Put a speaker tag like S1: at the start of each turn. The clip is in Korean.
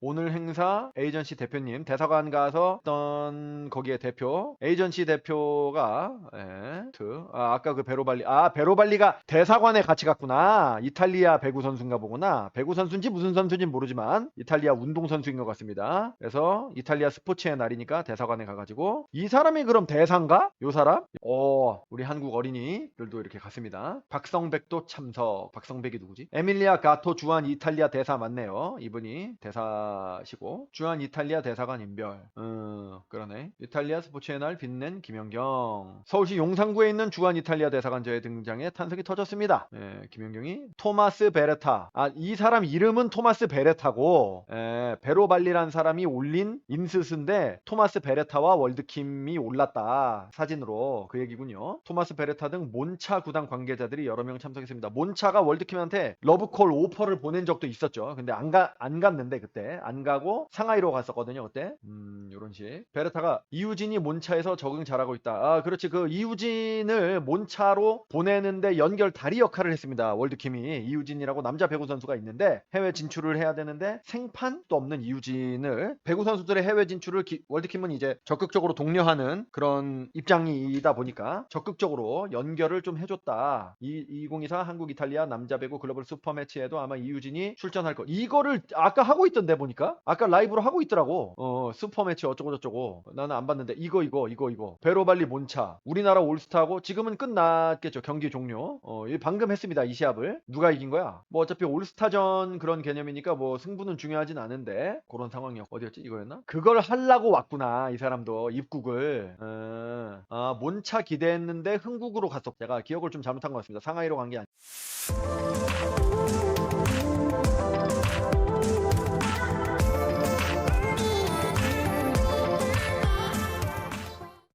S1: 오늘 행사 에이전시 대표님 대사관 가서 어떤 거기에 대표 에이전시 대표가 예, 트. 아, 아까 그 베로발리 아 베로발리가 대사관에 같이 갔구나. 이탈리아 배구 선수인가 보구나. 배구 선수인지 무슨 선수인지 모르지만 이탈리아 운동 선수인 것 같습니다. 그래서 이탈리아 스포츠의 날이니까 대사관에 가가지고 이 사람이 그럼 대사인가? 요 사람? 어 우리 한국 어린이들도 이렇게 갔습니다. 박성백도 참석. 박성백이 누구지? 에밀리아 가토 주한 이탈리아 대사 맞네요. 이분이 대사 시고 주한 이탈리아 대사관 인별. 음 그러네. 이탈리아 스포츠의 날 빛낸 김연경. 서울시 용산구에 있는 주한 이탈리아 대사관저의 등장에 탄석이 터졌습니다. 예, 김연경이 토마스 베레타. 아 이 사람 이름은 토마스 베레타고 예, 베로발리란 사람이 올린 인스스인데 토마스 베레타와 월드킴이 올랐다. 사진으로 그 얘기군요. 토마스 베레타 등 몬차 구단 관계자들이 여러 명 참석했습니다. 몬차가 월드킴한테 러브콜 오퍼를 보낸 적도 있었죠. 근데 안, 가, 안 갔는데 그때 안 가고 상하이로 갔었거든요 그때 음 요런 식 베레타가 이우진이 몬차에서 적응 잘하고 있다 아 그렇지 그 이우진을 몬차로 보내는데 연결 다리 역할을 했습니다 월드킴이 이우진이라고 남자 배구 선수가 있는데 해외 진출을 해야 되는데 생판도 없는 이우진을 배구 선수들의 해외 진출을 기- 월드킴은 이제 적극적으로 독려하는 그런 입장이다 보니까 적극적으로 연결을 좀 해줬다. 이 2024 한국 이탈리아 남자 배구 글로벌 슈퍼 매치에도 아마 이유진이 출전할 거. 이거를 아까 하고 있던데 보니 까 아까 라이브로 하고 있더라고. 어 슈퍼 매치 어쩌고 저쩌고 나는 안 봤는데 이거 이거 이거 이거 베로발리 몬차 우리나라 올스타고 지금은 끝났겠죠 경기 종료. 어이 방금 했습니다 이 시합을 누가 이긴 거야? 뭐 어차피 올스타전 그런 개념이니까 뭐 승부는 중요하진 않은데 그런 상황이었 어디였지 이거였나? 그걸 하려고 왔구나 이 사람도 입국을 어, 아 몬차 기대했는데 흥국으로 갔었 제가 기억을 좀 잘못한 것 같습니다 상하이로 간 게 아니